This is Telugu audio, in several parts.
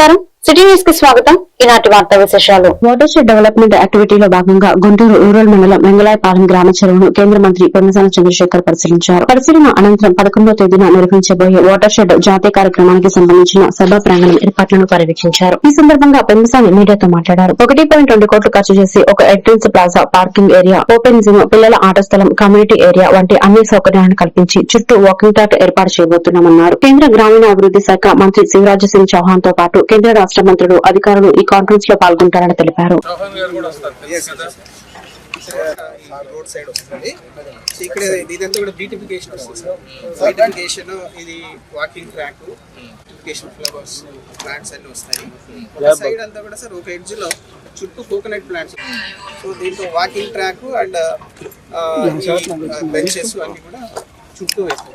నమస్కారం సిటీ న్యూస్కి స్వాగతం. ఈనాటి వార్తా విశేషాలు. వాటర్ డెవలప్మెంట్ యాక్టివిటీలో భాగంగా గుంటూరు రూరల్ మండలం వెంగళాయపాలెం గ్రామ చెరువును కేంద్ర మంత్రి పెమ్మసాని చంద్రశేఖర్ పరిశీలించారు. పరిశీలన అనంతరం పదకొండో తేదీన నిర్వహించబోయే వాటర్ షెడ్ జాతీయ కార్యక్రమానికి సంబంధించిన సభా ప్రాంగణం ఏర్పాట్లను పర్యవేక్షించారు. ఈ సందర్భంగా పెమ్మసాని మీడియాతో మాట్లాడారు. ఒకటి పాయింట్ రెండు కోట్లు ఖర్చు చేసి ఒక entrance plaza parking area open gym పిల్లల ఆట స్థలం కమ్యూనిటీ ఏరియా వంటి అన్ని సౌకర్యాలను కల్పించి చుట్టూ వాకింగ్ ట్రాక్ ఏర్పాటు చేయబోతున్నామన్నారు. కేంద్ర గ్రామీణాభివృద్ది శాఖ మంత్రి శివరాజ్ సింగ్ చౌహాన్తో పాటు కేంద్ర రాష్ట మంత్రులు అధికారులు ఈ కాన్ఫరెన్స్లో పాల్గొంటారని తెలిపారు. రోడ్ సైడ్ వస్తుంది. సో ఇక్కడ ఇదంతా కూడా బ్యూటిఫికేషన్ వస్తుంది. సార్ బ్యూటిఫికేషన్ ఇది walking track beautification flowers plants అన్ని వస్తాయి. సైడ్ అంతా కూడా సార్ ఒక ఎడ్జ్లో చుట్టూ కోకోనట్ ప్లాంట్స్ సో దీంట్లో వాకింగ్ ట్రాక్ అండ్ బెంచెస్ అన్ని కూడా చుట్టూ వేస్తాం.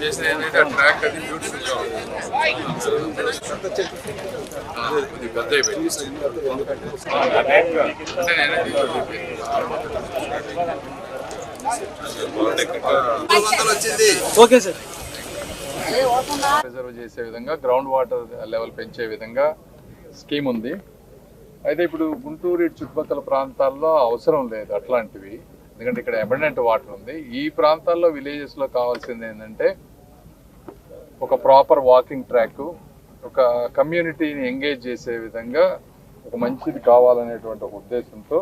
చేసిన ట్రాక్ అది ఉంది పెద్ద అయిపోయింది అంటే నేనే రిజర్వ్ చేసే విధంగా గ్రౌండ్ వాటర్ లెవెల్ పెంచే విధంగా స్కీమ్ ఉంది. అయితే ఇప్పుడు గుంటూరు ఇటు చుట్టుపక్కల ప్రాంతాల్లో అవసరం లేదు అట్లాంటివి. ఎందుకంటే ఇక్కడ అబండెంట్ వాటర్ ఉంది. ఈ ప్రాంతాల్లో విలేజెస్లో కావాల్సింది ఏంటంటే ఒక ప్రాపర్ వాకింగ్ ట్రాక్ ఒక కమ్యూనిటీని ఎంగేజ్ చేసే విధంగా ఒక మంచిది కావాలనేటువంటి ఒక ఉద్దేశంతో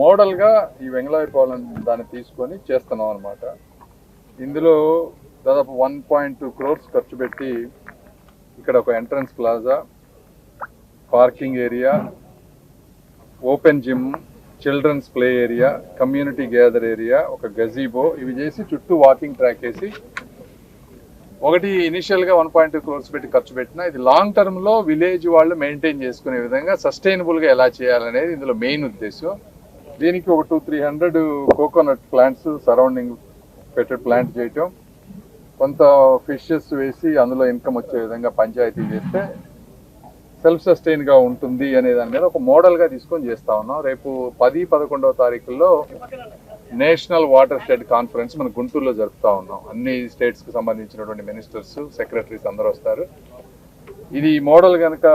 మోడల్గా ఈ వెంగళాయపాలెం దాన్ని తీసుకొని చేస్తున్నాం అనమాట ఇందులో దాదాపు వన్ పాయింట్ టూ క్రోర్స్ ఖర్చు పెట్టి ఇక్కడ ఒక entrance plaza parking area open gym children's play area community gather area ఒక గజీబో ఇవి చేసి చుట్టూ వాకింగ్ ట్రాక్ వేసి ఒకటి ఇనిషియల్గా వన్ పాయింట్ టూ క్రోర్స్ పెట్టి ఖర్చు పెట్టినా ఇది లాంగ్ టర్మ్లో విలేజ్ వాళ్ళు మెయింటైన్ చేసుకునే విధంగా సస్టైనబుల్గా ఎలా చేయాలనేది ఇందులో మెయిన్ ఉద్దేశం. దీనికి ఒక two three hundred coconut plants surrounding పెట్టే ప్లాంట్ చేయటం. కొంత ఫిషెస్ వేసి అందులో ఇన్కమ్ వచ్చే విధంగా పంచాయతీ చేస్తే సెల్ఫ్ సస్టైన్గా ఉంటుంది అనే దాని మీద ఒక మోడల్గా తీసుకొని చేస్తా ఉన్నాం. రేపు పది పదకొండవ తారీఖుల్లో నేషనల్ వాటర్ షెడ్ కాన్ఫరెన్స్ మన గుంటూరులో జరుపుతా ఉన్నాం. అన్ని స్టేట్స్కి సంబంధించినటువంటి మినిస్టర్స్ సెక్రటరీస్ అందరూ వస్తారు. ఇది మోడల్ కనుక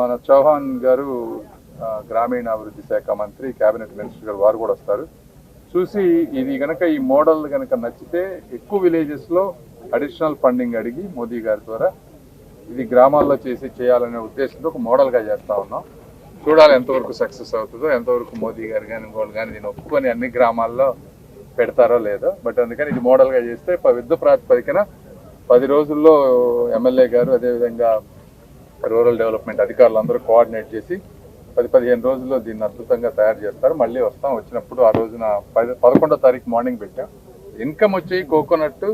మన చౌహాన్ గారు గ్రామీణాభివృద్ధి శాఖ మంత్రి కేబినెట్ మినిస్టర్ గారు వారు కూడా వస్తారు. చూసి ఇది కనుక ఈ మోడల్ కనుక నచ్చితే ఎక్కువ విలేజెస్లో అడిషనల్ ఫండింగ్ అడిగి మోదీ గారి ద్వారా ఇది గ్రామాల్లో చేసి చేయాలనే ఉద్దేశంతో ఒక మోడల్గా చేస్తా ఉన్నాం. చూడాలి ఎంతవరకు సక్సెస్ అవుతుందో ఎంతవరకు మోదీ గారు కానీ ఇంకోళ్ళు కానీ దీన్ని ఒప్పుకొని అన్ని గ్రామాల్లో పెడతారో లేదో. బట్ అందుకని ఇది మోడల్గా చేస్తే యుద్ధ ప్రాతిపదికన పది రోజుల్లో ఎమ్మెల్యే గారు అదేవిధంగా రూరల్ డెవలప్మెంట్ అధికారులు అందరూ కోఆర్డినేట్ చేసి పది పదిహేను రోజుల్లో దీన్ని అద్భుతంగా తయారు చేస్తారు. మళ్ళీ వస్తాం. వచ్చినప్పుడు ఆ రోజున పది పదకొండో తారీఖు మార్నింగ్ పెట్టాం. ఇన్కమ్ వచ్చి కోకోనట్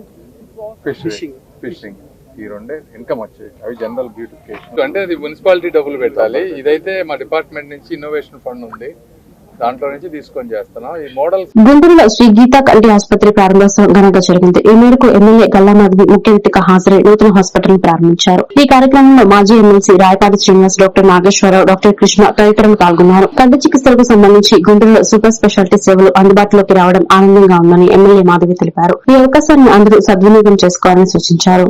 ఫిషింగ్. ఫిషింగ్. ఈ రెండే ఇన్కమ్ వచ్చేది. అవి జనరల్ బ్యూటిఫికేషన్ అంటే అది మున్సిపాలిటీ డబ్బులు పెట్టాలి. ఇదైతే మా డిపార్ట్మెంట్ నుంచి ఇన్నోవేషన్ ఫండ్ ఉంది. దాంట్లో నుంచి తీసుకొని చేస్తున్నాం. ఈ మోడల్ గుంటూరులో శ్రీ గీతా కంటి ఆసుపత్రి ప్రారంభోత్సవం ఘనంగా జరిగింది. ఈ మేరకు ఎమ్మెల్యే గల్లామాధవి ముఖ్య అతిథిగా హాజరై నూతన హాస్పిటల్ ప్రారంభించారు. ఈ కార్యక్రమంలో మాజీ MLC Rayapati Srinivas doctor Nageswararao doctor Krishna తదితరులు పాల్గొన్నారు. కంటి చికిత్సలకు సంబంధించి గుంటూరులో సూపర్ స్పెషాలిటీ సేవలు అందుబాటులోకి రావడం ఆనందంగా ఉందని ఎమ్మెల్యే మాధవి తెలిపారు. ఈ అవకాశాన్ని అందరూ సద్వినియోగం చేసుకోవాలని సూచించారు.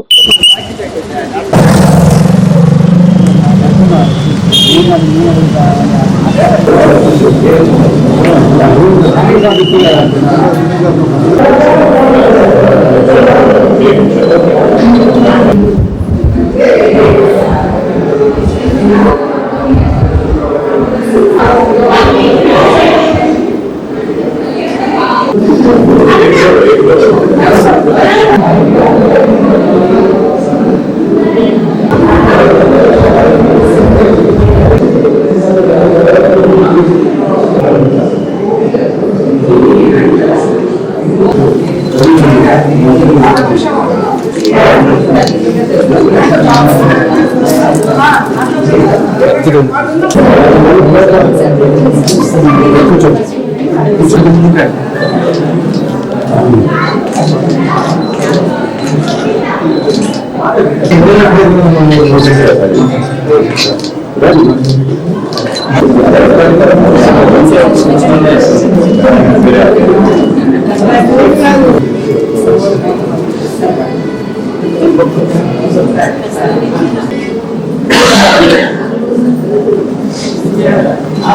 ఆ,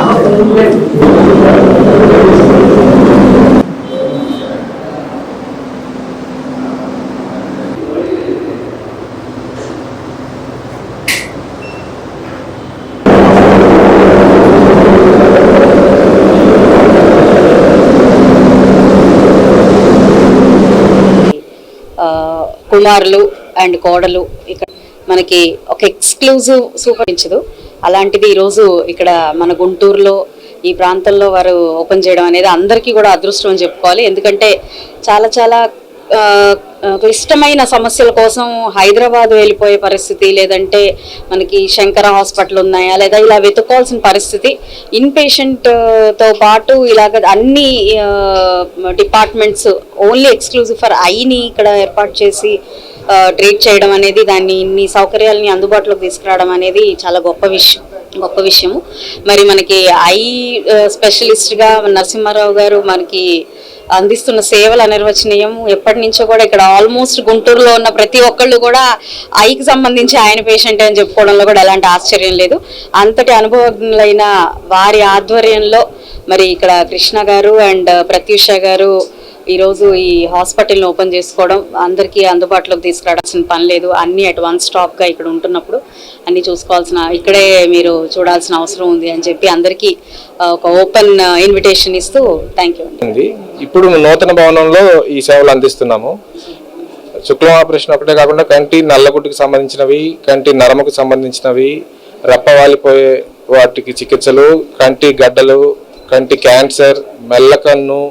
కుమారులు అండ్ కోడలు ఇక్కడ మనకి ఒక ఎక్స్క్లూజివ్ సూపరించదు అలాంటిది ఈరోజు ఇక్కడ మన గుంటూరులో ఈ ప్రాంతంలో వారు ఓపెన్ చేయడం అనేది అందరికీ కూడా అదృష్టం అని చెప్పుకోవాలి. ఎందుకంటే చాలా చాలా క్లిష్టమైన సమస్యల కోసం హైదరాబాద్ వెళ్ళిపోయే పరిస్థితి లేదంటే మనకి శంకర హాస్పిటల్ ఉన్నాయా లేదా ఇలా వెతుక్కోవాల్సిన పరిస్థితి. ఇన్ పేషెంట్తో పాటు ఇలాగ అన్ని డిపార్ట్మెంట్స్ ఓన్లీ ఎక్స్క్లూజివ్ ఫర్ ఐని ఇక్కడ ఏర్పాటు చేసి ట్రీట్ చేయడం అనేది దాన్ని ఇన్ని సౌకర్యాలని అందుబాటులోకి తీసుకురావడం అనేది చాలా గొప్ప విషయం గొప్ప విషయము. మరి మనకి ఐ స్పెషలిస్ట్గా నరసింహారావు గారు మనకి అందిస్తున్న సేవల అనిర్వచనీయం ఎప్పటి నుంచో కూడా ఇక్కడ ఆల్మోస్ట్ గుంటూరులో ఉన్న ప్రతి ఒక్కళ్ళు కూడా ఐకి సంబంధించి ఆయన పేషెంట్ అని చెప్పుకోవడంలో కూడా ఎలాంటి ఆశ్చర్యం లేదు. అంతటి అనుభవజ్ఞులైన వారి ఆధ్వర్యంలో మరి ఇక్కడ కృష్ణ గారు అండ్ ప్రత్యూష గారు ఈరోజు ఈ హాస్పిటల్ని ఓపెన్ చేసుకోవడం అందరికీ అందుబాటులోకి తీసుకురావాల్సిన పని లేదు. అన్ని అట్ వన్ స్టాప్గా ఇక్కడ ఉంటున్నప్పుడు అన్నీ చూసుకోవాల్సిన ఇక్కడే మీరు చూడాల్సిన అవసరం ఉంది అని చెప్పి అందరికీ ఒక ఓపెన్ ఇన్విటేషన్ ఇస్తూ థ్యాంక్ యూ ఉంది ఇప్పుడు నూతన భవనంలో ఈ సేవలు అందిస్తున్నాము. శుక్లం ఆపరేషన్ ఒకటే కాకుండా కంటి నల్లగుడ్డుకు సంబంధించినవి కంటి నరముకు సంబంధించినవి రెప్పవాలిపోయే వాటికి చికిత్సలు కంటి గడ్డలు కంటి క్యాన్సర్ మెల్లకన్ను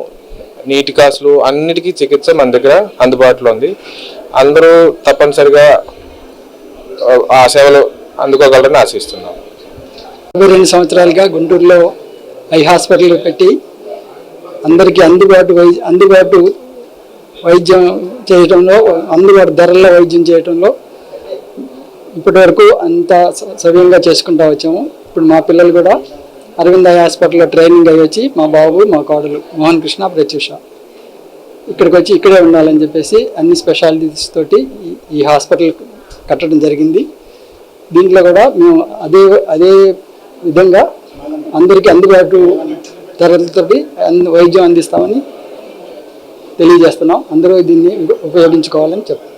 నీటి కాసులు అన్నిటికీ చికిత్స మన దగ్గర అందుబాటులో ఉంది. అందరూ తప్పనిసరిగా ఆ, సేవలు అందుకోగలరని ఆశిస్తున్నాం. ఇరవై రెండు సంవత్సరాలుగా గుంటూరులో ఐ హాస్పిటల్ పెట్టి అందరికీ అందుబాటు వై అందుబాటు వైద్యం చేయడంలో అందుబాటు ధరల్లో వైద్యం చేయడంలో ఇప్పటి వరకు అంత స- సవ్యంగా చేసుకుంటా వచ్చాము. ఇప్పుడు మా పిల్లలు కూడా అరవింద హాస్పిటల్లో ట్రైనింగ్ అయ్యి వచ్చి మా బాబు మా కోడలు మోహన్ కృష్ణ ప్రత్యూష. ఇక్కడికి వచ్చి ఇక్కడే ఉండాలని చెప్పేసి అన్ని స్పెషాలిటీస్ తోటి ఈ- హాస్పిటల్ కట్టడం జరిగింది. దీంట్లో కూడా మేము అదే అదే విధంగా అందరికీ అందుబాటు ధరలతోటి అంద- వైద్యం అందిస్తామని తెలియజేస్తున్నాం. అందరూ దీన్ని ఉపయోగించుకోవాలని చెప్తున్నాం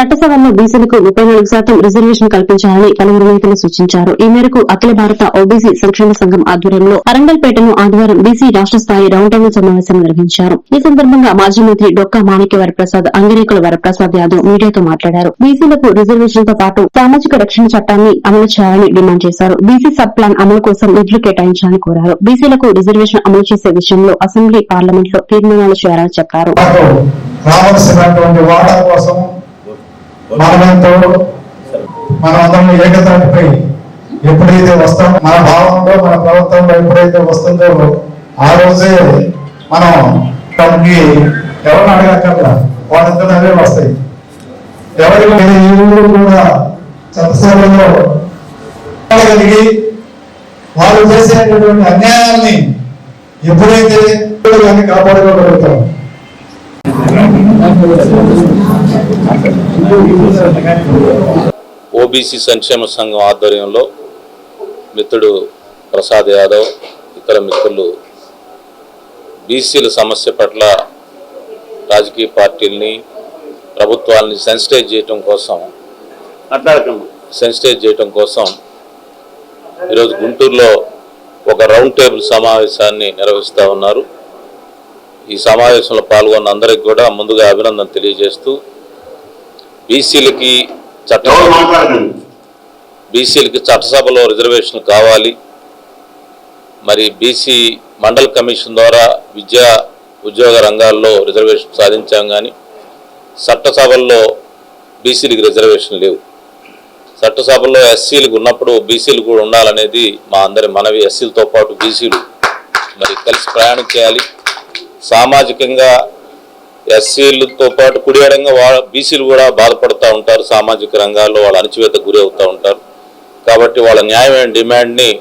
చట్టసభల్లో బీసీలకు ముప్పై నాలుగు శాతం రిజర్వేషన్ కల్పించాలని పలువురు నేతలు సూచించారు. ఈ మేరకు అఖిల భారత ఓబీసీ సంక్షేమ సంఘం ఆధ్వర్యంలో అరంగల్పేటను ఆదివారం బీసీ రాష్ట స్థాయి రౌండ్ టేబుల్ సమావేశం నిర్వహించారు. ఈ సందర్భంగా మాజీ మంత్రి డొక్కా మాణిక్య వరప్రసాద్ అంగరేకుల వరప్రసాద్ యాదవ్ మీడియాతో మాట్లాడారు. బీసీలకు రిజర్వేషన్తో పాటు సామాజిక రక్షణ చట్టాన్ని అమలు చేయాలని డిమాండ్ చేశారు. బీసీ సబ్ ప్లాన్ అమలు కోసం నిధులు కేటాయించాలని కోరారు. బీసీలకు రిజర్వేషన్ అమలు చేసే విషయంలో అసెంబ్లీ పార్లమెంట్లో తీర్మానాలు చేయాలని చెప్పారు. రావాల్సినటువంటి వాటా కోసం మనమెంతో మనమందరం ఏకతాటిపై ఎప్పుడైతే వస్తామో మన భావంలో మన ప్రభుత్వంలో ఎప్పుడైతే వస్తుందో ఆ రోజే మనం దానికి ఎవరిని అడగక్కర్లా వాళ్ళంతా అవే వస్తాయి. ఎవరికి మీరు ఈ ఊరు కూడా చట్టసభలో కలిగి వాళ్ళు చేసేటటువంటి అన్యాయాన్ని ఎప్పుడైతే కానీ కాపాడుకోగలుగుతాం ఓబీసీ సంక్షేమ సంఘం ఆధ్వర్యంలో మిత్రుడు ప్రసాద్ యాదవ్ ఇతర మిత్రులు బీసీల సమస్య పట్ల రాజకీయ పార్టీల్ని ప్రభుత్వాలని సెన్సిటైజ్ చేయటం కోసం సెన్సిటైజ్ చేయటం కోసం ఈరోజు గుంటూరులో ఒక రౌండ్ టేబుల్ సమావేశాన్ని నిర్వహిస్తూ ఉన్నారు. ఈ సమావేశంలో పాల్గొన్న అందరికి కూడా ముందుగా అభినందన తెలియజేస్తూ బీసీలకి చట్ట బీసీలకి చట్టసభలో రిజర్వేషన్ కావాలి. మరి బీసీ మండల్ కమిషన్ ద్వారా విద్యా ఉద్యోగ రంగాల్లో రిజర్వేషన్ సాధించాం కానీ చట్టసభల్లో బీసీలకు రిజర్వేషన్ లేవు. చట్టసభలో ఎస్సీలకు ఉన్నప్పుడు బీసీలు కూడా ఉండాలనేది మా అందరి మనవి. ఎస్సీలతో పాటు బీసీలు మరి కలిసి ప్రయాణం చేయాలి. సామాజికంగా ఎస్సీలతో పాటు కుడియడంగా వాళ్ళ బీసీలు కూడా బాధపడుతూ ఉంటారు సామాజిక రంగాల్లో వాళ్ళ అణచివేత గురి అవుతూ ఉంటారు. కాబట్టి వాళ్ళ న్యాయమైన డిమాండ్ని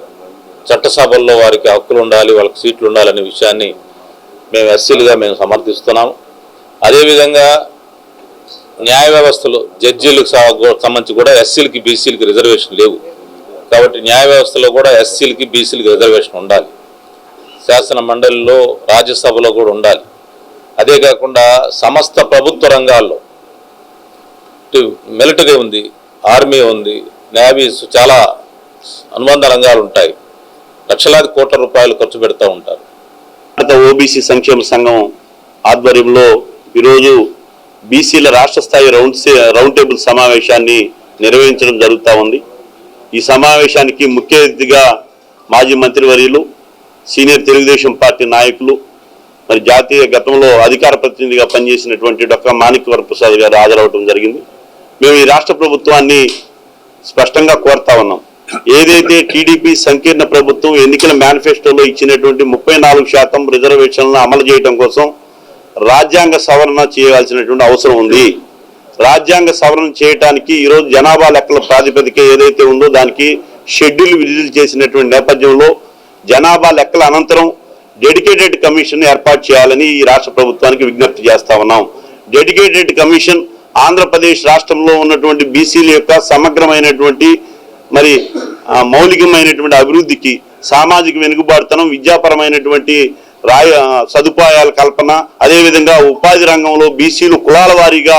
చట్టసభల్లో వారికి హక్కులు ఉండాలి వాళ్ళకి సీట్లు ఉండాలనే విషయాన్ని మేము ఎస్సీలుగా మేము సమర్థిస్తున్నాము. అదేవిధంగా న్యాయ వ్యవస్థలో జడ్జీలకు సా- సంబంధించి కూడా ఎస్సీలకి బీసీలకి రిజర్వేషన్ లేవు. కాబట్టి న్యాయ వ్యవస్థలో కూడా ఎస్సీలకి బీసీలకి రిజర్వేషన్ ఉండాలి. శాసన మండలిలో రాజ్యసభలో కూడా ఉండాలి. అదే కాకుండా సమస్త ప్రభుత్వ రంగాల్లో మిలిటరీ ఉంది ఆర్మీ ఉంది నేవీస్ చాలా అనుబంధ రంగాలు ఉంటాయి. లక్షలాది కోట్ల రూపాయలు ఖర్చు పెడతా ఉంటారు. భారత ఓబీసీ సంక్షేమ సంఘం ఆధ్వర్యంలో ఈరోజు బీసీల రాష్ట్ర స్థాయి రౌండ్ రౌండ్ టేబుల్ సమావేశాన్ని నిర్వహించడం జరుగుతూ ఉంది. ఈ సమావేశానికి ముఖ్య అతిథిగా మాజీ మంత్రివర్యులు సీనియర్ తెలుగుదేశం పార్టీ నాయకులు మరి జాతీయ గతంలో అధికార ప్రతినిధిగా పనిచేసినటువంటి డాక్టర్ మాణిక్ వరప్రసాద్ గారు హాజరవటం జరిగింది. మేము ఈ రాష్ట్ర ప్రభుత్వాన్ని స్పష్టంగా కోరుతా ఉన్నాం. ఏదైతే టీడీపీ సంకీర్ణ ప్రభుత్వం ఎన్నికల మేనిఫెస్టోలో ఇచ్చినటువంటి ముప్పై నాలుగు శాతం రిజర్వేషన్లను అమలు చేయడం కోసం రాజ్యాంగ సవరణ చేయవలసినటువంటి అవసరం ఉంది. రాజ్యాంగ సవరణ చేయడానికి ఈరోజు జనాభా లెక్కల ప్రాతిపదిక ఏదైతే ఉందో దానికి షెడ్యూల్ విడుదల చేసినటువంటి నేపథ్యంలో జనాభా లెక్కల అనంతరం డెడికేటెడ్ కమిషన్ ఏర్పాటు చేయాలని ఈ రాష్ట్ర ప్రభుత్వానికి విజ్ఞప్తి చేస్తా ఉన్నాం. డెడికేటెడ్ కమిషన్ ఆంధ్రప్రదేశ్ రాష్ట్రంలో ఉన్నటువంటి బీసీల యొక్క సమగ్రమైనటువంటి మరి మౌలికమైనటువంటి అభివృద్ధికి సామాజిక వెనుకబాటుతనం విద్యాపరమైనటువంటి రాయ సదుపాయాల కల్పన అదేవిధంగా ఉపాధి రంగంలో బీసీలు కులాల వారీగా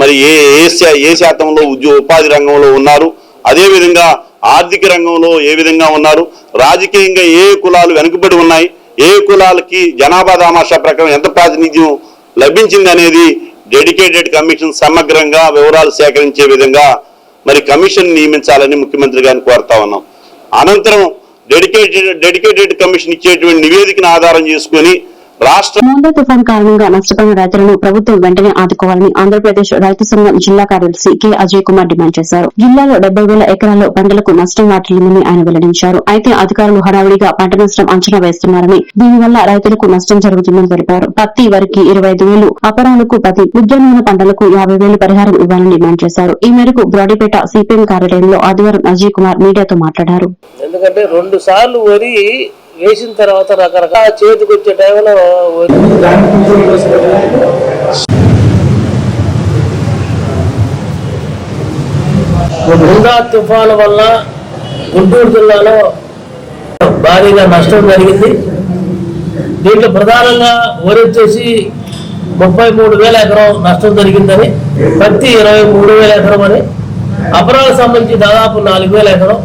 మరి ఏ ఏ ఏ శాతంలో ఉద్యో ఉపాధి రంగంలో ఉన్నారు. అదేవిధంగా ఆర్థిక రంగంలో ఏ విధంగా ఉన్నారు. రాజకీయంగా ఏ కులాలు వెనుకబడి ఉన్నాయి. ఏ కులాలకి జనాభా దామాషా ప్రకారం ఎంత ప్రాతినిధ్యం లభించింది అనేది డెడికేటెడ్ కమిషన్ సమగ్రంగా వివరాలు సేకరించే విధంగా మరి కమిషన్ నియమించాలని ముఖ్యమంత్రి గారిని కోరుతా ఉన్నాం. అనంతరం డెడికేటెడ్ డెడికేటెడ్ కమిషన్ ఇచ్చేటువంటి నివేదికను ఆధారం చేసుకొని రాష్ట్ర మోందా తుఫాన్ కారణంగా నష్టపోయిన రైతులను ప్రభుత్వం వెంటనే ఆదుకోవాలని ఆంధ్రప్రదేశ్ రైతు సంఘం జిల్లా కార్యదర్శి కె అజయ్ కుమార్ డిమాండ్ చేశారు. జిల్లాలో డెబ్బై వేల ఎకరాల్లో పంటలకు నష్టం వాటిల్లిందని ఆయన వెల్లడించారు. అయితే అధికారులు హడావుడిగా పంట నష్టం అంచనా వేస్తున్నారని దీనివల్ల రైతులకు నష్టం జరుగుతుందని తెలిపారు. పత్తి వరికి ఇరవై ఐదు వేలు అపరాలకు పది ఉద్యానవన పంటలకు యాభై వేలు పరిహారం ఇవ్వాలని డిమాండ్ చేశారు. ఈ మేరకు బ్రాడీపేట సిపిఎం కార్యాలయంలో ఆదివారం అజయ్ కుమార్ మీడియాతో మాట్లాడారు. ఎందుకంటే రెండు సార్లు వరి వేసిన తర్వాత రకరకాల చేతికి వచ్చే టైంలో ముందా తుఫాను వల్ల గుంటూరు జిల్లాలో భారీగా నష్టం జరిగింది. దీంట్లో ప్రధానంగా వరి వచ్చేసి ముప్పై మూడు వేల ఎకరం నష్టం జరిగిందని పత్తి ఇరవై మూడు వేల ఎకరం అని అపరాలకు సంబంధించి దాదాపు నాలుగు వేల ఎకరం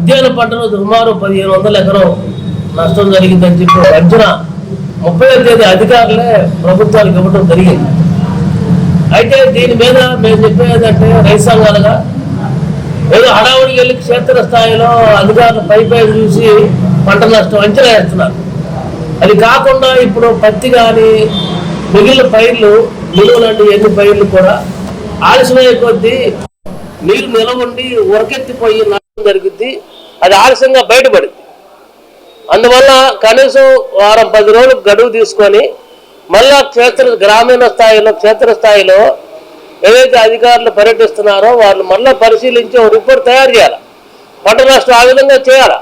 ఉద్యాన పంటను సుమారు పదిహేను వందల ఎకరం నష్టం జరిగిందని చెప్పి అంచనా ముప్పై తేదీ అధికారులే ప్రభుత్వానికి ఇవ్వడం జరిగింది. అయితే దీని మీద మేము చెప్పేదంటే రైతు సంఘాలుగా ఏదో హడావుడికి వెళ్ళి క్షేత్ర స్థాయిలో అధికారులు పై పై చూసి పంట నష్టం అంచనా వేస్తున్నారు. అది కాకుండా ఇప్పుడు పత్తి కానీ మిగిలిన పైర్లు నిలువలాంటి ఎన్ని పైర్లు కూడా ఆలస్యమయ్యే కొద్దీ నీరు నిలవండి ఉరకెత్తిపోయి జరుగుద్ది అది ఆలస్యంగా బయటపడుద్ది అందువల్ల కనీసం వారం పది రోజులు గడువు తీసుకొని మళ్ళా క్షేత్ర గ్రామీణ స్థాయిలో క్షేత్ర స్థాయిలో ఏదైతే అధికారులు పర్యటిస్తున్నారో వాళ్ళు మళ్ళీ పరిశీలించి ఒక రిపోర్ట్ తయారు చేయాలి? పంట నష్టం ఆ విధంగా చేయాలి?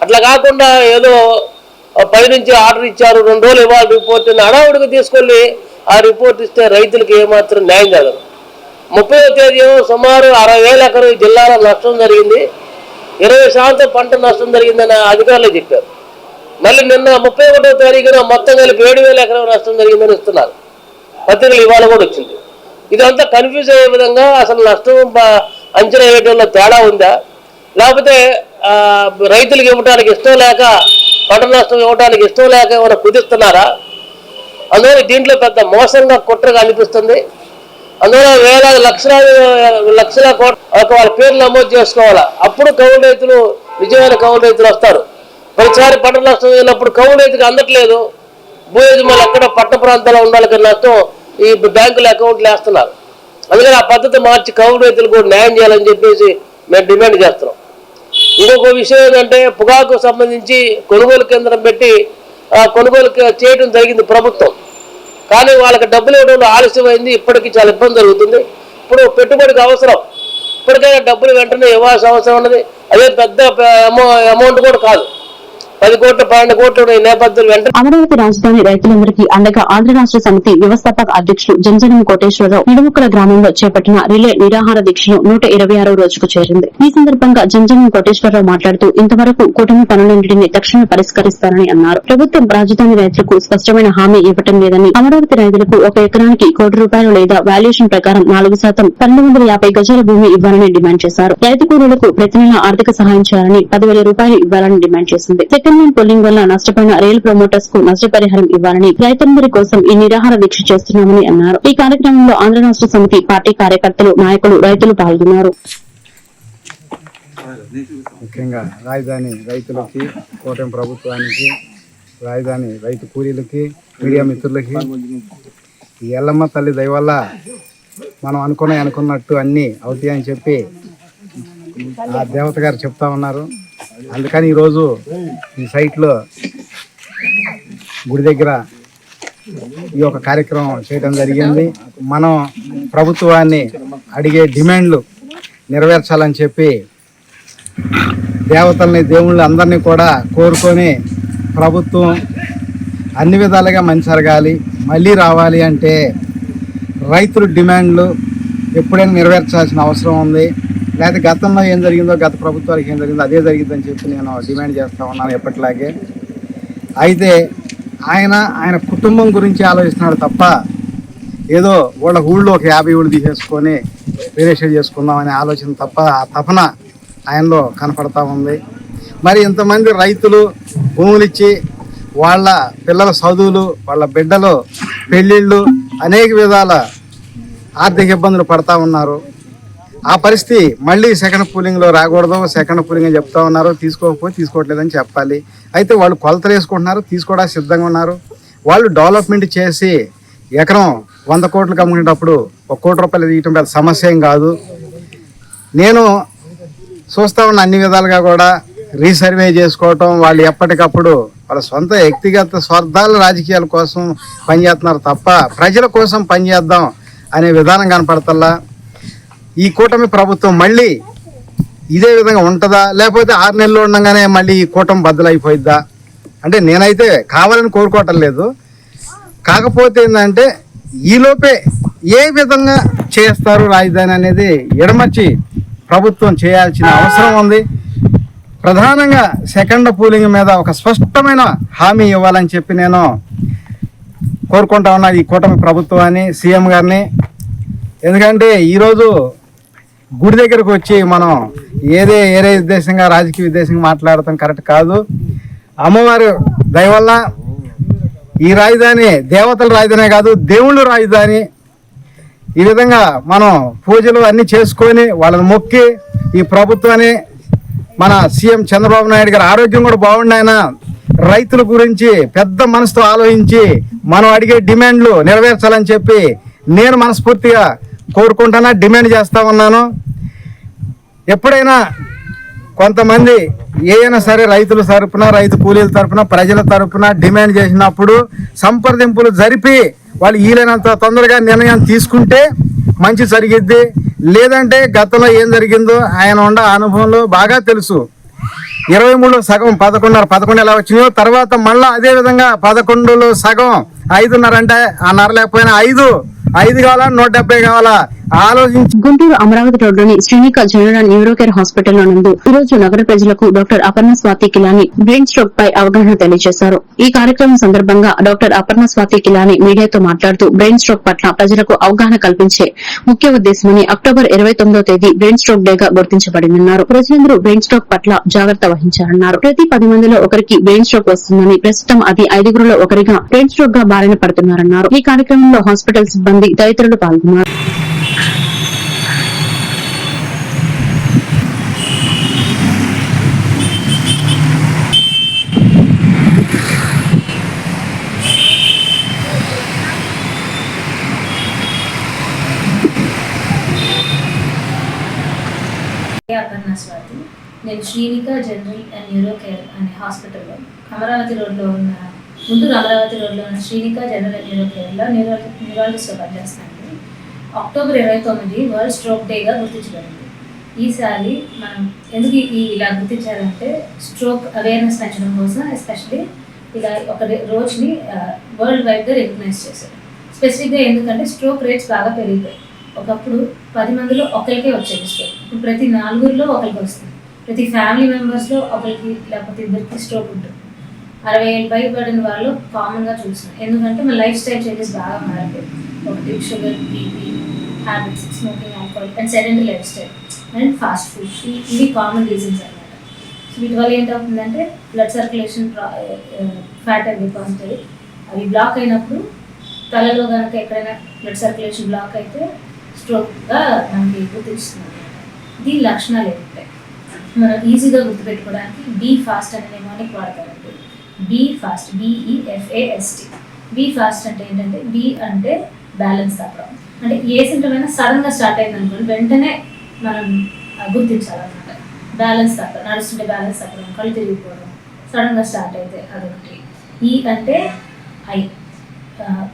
అట్లా కాకుండా ఏదో పైనుంచి ఆర్డర్ ఇచ్చారు రెండు రోజులు ఇవ్వాలి రిపోర్ట్ అడావుడికి తీసుకెళ్ళి ఆ రిపోర్ట్ ఇస్తే రైతులకు ఏమాత్రం న్యాయం జరగదు. ముప్పై తేదీ సుమారు అరవై వేల ఎకరం జిల్లాలో నష్టం జరిగింది. ఇరవై శాతం పంట నష్టం జరిగిందని అధికారులు చెప్పారు. మళ్ళీ నిన్న ముప్పై ఒకటో తారీఖున మొత్తం కలిపి ఏడు వేల ఎకరం నష్టం జరిగిందని ఇస్తున్నారు. పత్రికలు ఇవాళ కూడా వచ్చింది. ఇదంతా కన్ఫ్యూజ్ అయ్యే విధంగా అసలు నష్టం అంచనా వేయడంలో తేడా ఉందా? లేకపోతే రైతులకు ఇవ్వడానికి ఇష్టం లేక పంట నష్టం ఇవ్వడానికి ఇష్టం లేక ఏమైనా కుదిస్తున్నారా? అందువల్ల దీంట్లో పెద్ద మోసంగా కుట్రగా అనిపిస్తుంది అందులో వేలాది లక్షలాది లక్షల కోట్ల వాళ్ళ పేర్లు నమోదు చేసుకోవాలా? అప్పుడు కౌలు రైతులు నిజమైన కౌలు రైతులు వస్తారు. ప్రతిసారి పంట నష్టం అయినప్పుడు కౌలు రైతుకి అందట్లేదు. భూ యజమానులు ఎక్కడ పట్టణ ప్రాంతాల్లో ఉండాలి నష్టం ఈ బ్యాంకుల అకౌంట్లు వేస్తున్నారు. అందుకని ఆ పద్ధతి మార్చి కౌలు రైతులు కూడా న్యాయం చేయాలని చెప్పేసి మేము డిమాండ్ చేస్తున్నాం. ఇంకొక విషయం ఏంటంటే పొగాకు సంబంధించి కొనుగోలు కేంద్రం పెట్టి ఆ కొనుగోలు కే- చేయడం జరిగింది ప్రభుత్వం. కానీ వాళ్ళకి డబ్బులు ఇవ్వడంలో ఆలస్యమైంది. ఇప్పటికీ చాలా ఇబ్బంది జరుగుతుంది. ఇప్పుడు పెట్టుబడికి అవసరం. ఇప్పటికైనా డబ్బులు వెంటనే ఇవ్వాల్సిన అవసరం ఉన్నది. అదే పెద్ద అమౌ అమౌంట్ కూడా కాదు. పది కోట్ల పన్నెండు కోట్ల నేపథ్యంలో వెంటనే అమరావతి రాజధాని రైతులందరికీ అండగా ఆంధ్ర రాష్ట్ర సమితి వ్యవస్థాపక అధ్యక్షులు జంజనం కోటేశ్వరరావు నిడుముక్కల గ్రామంలో చేపట్టిన రిలే నిరాహార దీక్షను నూట ఇరవై ఆరో రోజుకు చేరింది. ఈ సందర్భంగా జంజనం కోటేశ్వరరావు మాట్లాడుతూ ఇంతవరకు కూటమి పనులన్నింటిని తక్షణమే పరిష్కరిస్తారని అన్నారు. ప్రభుత్వం రాజధాని రైతులకు స్పష్టమైన హామీ ఇవ్వటం లేదని అమరావతి రైతులకు ఒక ఎకరానికి కోటి రూపాయలు లేదా వాల్యుయేషన్ ప్రకారం నాలుగు శాతం పన్నెండు వందల యాభై గజాల భూమి ఇవ్వాలని డిమాండ్ చేశారు. రైతు కూలీలకు ప్రతి నెల ఆర్థిక సహాయం చేయాలని పదివేల రూపాయలు ఇవ్వాలని డిమాండ్ చేసింది. సెకండ్ పోలింగ్ వల్ల నష్టపోయిన రైల్ ప్రమోటర్స్కు నష్టపరిహారం ఇవ్వాలని రైతులందరి కోసం ఈ నిరాహార దీక్ష చేస్తున్నామని అన్నారు. ఈ కార్యక్రమంలో ఆంధ్ర రాష్ట్ర సమితి పార్టీ కార్యకర్తలు నాయకులు రైతులు పాల్గొన్నారు. ముఖ్యంగా రాజధాని రైతులకి కూటమి ప్రభుత్వానికి రాజధాని రైతు కూలీలకి మీడియా మిత్రులకి ఈ ఎల్లమ్మ తల్లి దయవల్ల మనం అనుకున్న అనుకున్నట్టు అన్నీ అవుతాయని చెప్పి ఆ దేవత గారు చెప్తా ఉన్నారు. అందుకని ఈరోజు ఈ సైట్లో గుడి దగ్గర ఈ యొక్క కార్యక్రమం చేయడం జరిగింది. మనం ప్రభుత్వాన్ని అడిగే డిమాండ్లు నెరవేర్చాలని చెప్పి దేవతల్ని దేవుళ్ళని అందరినీ కూడా కోరుకొని ప్రభుత్వం అన్ని విధాలుగా మంచి జరగాలి మళ్ళీ రావాలి అంటే రైతుల డిమాండ్లు ఎప్పుడైనా నెరవేర్చాల్సిన అవసరం ఉంది. లేదా గతంలో ఏం జరిగిందో గత ప్రభుత్వానికి ఏం జరిగిందో అదే జరిగిందని చెప్పి నేను డిమాండ్ చేస్తూ ఉన్నాను ఎప్పటిలాగే. అయితే ఆయన ఆయన కుటుంబం గురించి ఆలోచిస్తున్నాడు తప్ప ఏదో వాళ్ళ ఊళ్ళో ఒక యాభై ఊళ్ళు తీసేసుకొని రిలేషన్ చేసుకుందాం అనే ఆలోచన తప్ప ఆ తపన ఆయనలో కనపడతా ఉంది. మరి ఇంతమంది రైతులు భూములు ఇచ్చి వాళ్ళ పిల్లల చదువులు వాళ్ళ బిడ్డలు పెళ్ళిళ్ళు అనేక విధాల ఆర్థిక ఇబ్బందులు పడతా ఉన్నారు. ఆ పరిస్థితి మళ్ళీ సెకండ్ పూలింగ్లో రాకూడదు. సెకండ్ పూలింగ్ అని చెప్తా ఉన్నారు. తీసుకోకపోతే తీసుకోవట్లేదని చెప్పాలి. అయితే వాళ్ళు కొలతలు వేసుకుంటున్నారు. తీసుకోవడానికి సిద్ధంగా ఉన్నారు? వాళ్ళు డెవలప్మెంట్ చేసి ఎకరం వంద కోట్లు కమ్ముకునేటప్పుడు ఒక కోటి రూపాయలు తీయటం పెద్ద సమస్య ఏం కాదు. నేను చూస్తా ఉన్న అన్ని విధాలుగా కూడా రీసర్వే చేసుకోవటం వాళ్ళు ఎప్పటికప్పుడు వాళ్ళ సొంత వ్యక్తిగత స్వార్థాలు రాజకీయాల కోసం పనిచేస్తున్నారు తప్ప ప్రజల కోసం పనిచేద్దాం అనే విధానం కనపడతల్లా. ఈ కూటమి ప్రభుత్వం మళ్ళీ ఇదే విధంగా ఉంటుందా? లేకపోతే ఆరు నెలలు ఉండగానే మళ్ళీ ఈ కూటమి బద్దలైపోయిద్దా? అంటే నేనైతే కావాలని కోరుకోవటం లేదు. కాకపోతే ఏంటంటే ఈలోపే ఏ విధంగా చేస్తారు రాజధాని అనేది ఎడమర్చి ప్రభుత్వం చేయాల్సిన అవసరం ఉంది. ప్రధానంగా సెకండ్ పూలింగ్ మీద ఒక స్పష్టమైన హామీ ఇవ్వాలని చెప్పి నేను కోరుకుంటా ఉన్నా ఈ కూటమి ప్రభుత్వాన్ని సీఎం గారిని. ఎందుకంటే ఈరోజు గుడి దగ్గరకు వచ్చి మనం ఏదే ఏరే ఉద్దేశంగా రాజకీయ ఉద్దేశంగా మాట్లాడటం కరెక్ట్ కాదు. అమ్మవారు దయవల్ల ఈ రాజధాని దేవతల రాజధానే కాదు దేవుళ్ళు రాజధాని. ఈ విధంగా మనం పూజలు అన్నీ చేసుకొని వాళ్ళని మొక్కి ఈ ప్రభుత్వాన్ని మన సీఎం చంద్రబాబు నాయుడు గారి ఆరోగ్యం కూడా బాగుండి ఆయన రైతుల గురించి పెద్ద మనసుతో ఆలోచించి మనం అడిగే డిమాండ్లు నెరవేర్చాలని చెప్పి నేను మనస్ఫూర్తిగా కోరుకుంటున్నా డిమాండ్ చేస్తూ ఉన్నాను. ఎప్పుడైనా కొంతమంది ఏదైనా సరే రైతుల తరపున రైతు కూలీల తరపున ప్రజల తరపున డిమాండ్ చేసినప్పుడు సంప్రదింపులు జరిపి వాళ్ళు వీలైనంత తొందరగా నిర్ణయం తీసుకుంటే మంచి జరిగిద్ది. లేదంటే గతంలో ఏం జరిగిందో ఆయన ఉండే అనుభవంలో బాగా తెలుసు. ఇరవై మూడులో సగం పదకొండున్నర పదకొండు ఎలా వచ్చినాయో తర్వాత మళ్ళీ అదే విధంగా పదకొండులో సగం ఐదున్నర అంటే ఆ నర లేకపోయినా ఐదు ఐదు కావాలా? నూట డెబ్బై కావాలా? ఆలోచించి గుంటూరు అమరావతి రోడ్లోని శ్రీనిక జనరల్ న్యూరో కేర్ హాస్పిటల్లో నందు ఈ రోజు నగర ప్రజలకు doctor Aparna Swathi Kilani brain stroke పై అవగాహన తెలియజేశారు. ఈ కార్యక్రమం సందర్భంగా డాక్టర్ అపర్ణ స్వాతి కిలాని మీడియాతో మాట్లాడుతూ బ్రెయిన్ స్ట్రోక్ పట్ల ప్రజలకు అవగాహన కల్పించే ముఖ్య ఉద్దేశమని అక్టోబర్ ఇరవై తొమ్మిదో తేదీ బ్రెయిన్ స్ట్రోక్ డేగా గుర్తించబడిందన్నారు. ప్రజలందరూ బ్రెయిన్ స్ట్రోక్ పట్ల జాగ్రత్త వహించారన్నారు ప్రతి పది మందిలో ఒకరికి బ్రెయిన్ స్ట్రోక్ వస్తుందని ప్రస్తుతం అది ఐదుగురులో ఒకరిగా బ్రెయిన్ స్ట్రోక్గా బారిన పడుతున్నారన్నారు. ఈ కార్యక్రమంలో హాస్పిటల్ సిబ్బంది తదితరులు పాల్గొన్నారు అపర్ణ స్వాతి నేను Srinika general and neuro care అనే హాస్పిటల్లో అమరావతి రోడ్లో ఉన్న గుంటూరు అమరావతి రోడ్లో ఉన్న శ్రీనిక జనరల్ అండ్ న్యూరో కేర్లో న్యూరో న్యూరాలజిస్ట్గా పనిచేస్తాను అక్టోబర్ ఇరవై తొమ్మిది వరల్డ్ స్ట్రోక్ డేగా గుర్తించబడింది. ఈసారి మనం ఎందుకు ఈ ఇలా గుర్తించారంటే స్ట్రోక్ అవేర్నెస్ పెంచడం కోసం ఎస్పెషలీ ఇలా ఒక రోజుని వరల్డ్ వైడ్గా రికగ్నైజ్ చేశారు. స్పెసిఫిక్గా ఎందుకంటే స్ట్రోక్ రేట్స్ బాగా పెరిగిపోయాయి. ఒకప్పుడు పది మందిలో ఒకరికే వచ్చేది స్ట్రోక్. ఇప్పుడు ప్రతి నాలుగురిలో ఒకరికి వస్తుంది. ప్రతి ఫ్యామిలీ మెంబర్స్లో ఒకరికి లేకపోతే ఇద్దరికి స్ట్రోక్ ఉంటుంది. అరవై ఏళ్ళు పైబడిన వాళ్ళు కామన్గా చూస్తున్నాం ఎందుకంటే మన లైఫ్ స్టైల్ చేంజెస్ బాగా మారిపోయి ఒకటి sugar BP habits smoking alcohol and sedentary lifestyle and fast food. ఇవి కామన్ రీజన్స్ అనమాట సో వీటి వల్ల ఏంటవుతుందంటే బ్లడ్ సర్క్యులేషన్ ఫ్యాట్ అవి డిపాజిట్ అవి బ్లాక్ అయినప్పుడు తలలో కనుక ఎక్కడైనా బ్లడ్ సర్క్యులేషన్ బ్లాక్ అయితే స్ట్రోక్గా మనకి గుర్తిస్తుంది దీని లక్షణాలు ఉంటాయి మనం ఈజీగా గుర్తుపెట్టుకోవడానికి బీ ఫాస్ట్ అనే నియమానికి వాడతారండి. B fast BEFAST B fast అంటే ఏంటంటే బి అంటే బ్యాలెన్స్ తప్పడం అంటే ఏ సింటమ్ అయినా సడన్గా స్టార్ట్ అయింది అనుకోండి వెంటనే మనం గుర్తించాలన్నమాట. బ్యాలెన్స్ తప్పడం నడుస్తుంటే బ్యాలెన్స్ తప్పడం కళ్ళు తిరిగిపోవడం. సడన్గా స్టార్ట్ అయితే అదొకటి. ఈ అంటే ఐ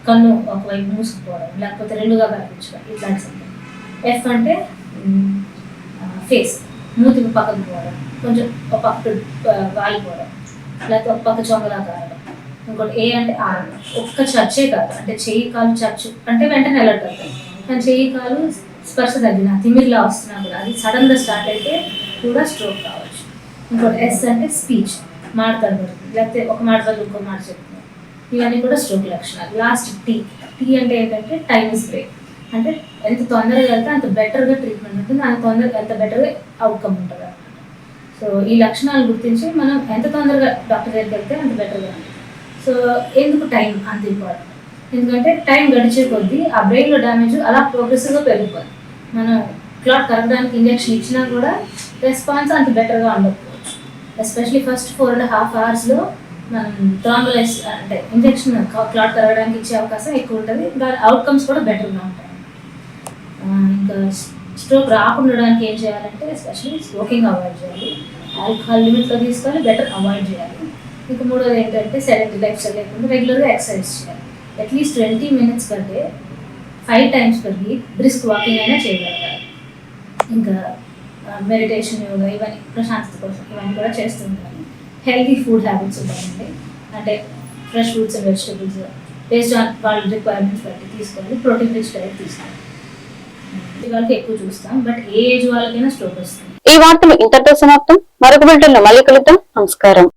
కన్ను ఒకవైపు మూసుకుపోవడం లేకపోతే రెండుగా కనిపించడం. ఇట్లాంటి సింటమ్ ఎఫ్ అంటే ఫేస్ మూతి పక్కకు పోవడం కొంచెం ఒక పక్క వాలిపోవడం లేకపోతే ఒక పక్క చొంగలా కారడం ఇంకోటి ఏ అంటే ఆరడం ఒక్క చర్చే కాదు అంటే చెయ్యి కాలు చర్చు అంటే వెంటనే అలర్ట్ అవుతాం కానీ చెయ్యి కాలు స్పర్శ తగ్గిన తిమిర్లా వస్తున్నా కూడా అది సడన్గా స్టార్ట్ అయితే కూడా స్ట్రోక్ కావచ్చు ఇంకోటి ఎస్ అంటే స్పీచ్ మాట లేకపోతే ఒక మాట వల్ల ఇంకో మాట చెప్తుంది ఇవన్నీ కూడా స్ట్రోక్ లక్షణాలు లాస్ట్ టీ టీ అంటే ఏంటంటే టైమ్ ఇస్ బ్రేక్ అంటే ఎంత తొందరగా వెళ్తే అంత బెటర్గా ట్రీట్మెంట్ ఉంటుంది. అంత తొందరగా ఎంత బెటర్గా అవుట్కమ్ ఉంటుంది సో ఈ లక్షణాలు గుర్తించి మనం ఎంత తొందరగా డాక్టర్ దగ్గరికి వెళ్తే అంత బెటర్గా ఉంటుంది. సో ఎందుకు టైం అంత ఇంపార్టెంట్ ఎందుకంటే టైం గడిచే కొద్దీ ఆ బ్రెయిన్లో డ్యామేజ్ అలా ప్రోగ్రెసివ్గా పెరిగిపోతుంది మనం క్లాట్ కరగడానికి ఇంజెక్షన్ ఇచ్చినా కూడా రెస్పాన్స్ అంత బెటర్గా ఉండకపోవచ్చు. Especially first four and half అవర్స్లో మనం థ్రాంబులైజ్ అంటే ఇంజెక్షన్ క్లాట్ కరగడానికి ఇచ్చే అవకాశం ఎక్కువ ఉంటుంది. దాని అవుట్కమ్స్ కూడా బెటర్గా ఉంటాయి. ఇంకా స్ట్రోక్ uh, రాకుండా ఉండడానికి ఏం చేయాలంటే ఎస్పెషల్లీ స్మోకింగ్ అవాయిడ్ చేయాలి. ఆల్కహాల్ లిమిట్లో తీసుకొని బెటర్ అవాయిడ్ చేయాలి. ఇంకా మూడోది ఏంటంటే సెడెంటరీ లైఫ్ స్టైల్ లేకుండా రెగ్యులర్గా ఎక్సర్సైజ్ చేయాలి. అట్లీస్ట్ ట్వంటీ మినిట్స్ కంటే five times per week brisk walking అయినా చేయగలగాలి. ఇంకా మెడిటేషన్ యోగా ఇవన్నీ ప్రశాంతత కోసం ఇవన్నీ కూడా చేస్తుంటాను హెల్తీ ఫుడ్ హ్యాబిట్స్ ఉంటాయండి అంటే fresh fruits and vegetables based on వాళ్ళ రిక్వైర్మెంట్స్ బట్టి తీసుకోవాలి. ప్రోటీన్ రిచ్ డైట్ తీసుకోవాలి. వాళ్ళకి ఎక్కువ చూస్తాం. బట్ ఏ ఏజ్ వాళ్ళకైనా స్ట్రోక్ వస్తుంది. ఈ వార్తలు ఇంతటితో సమాప్తం. మరొక బిల్టన్ మళ్ళీ కలుద్దాం. నమస్కారం.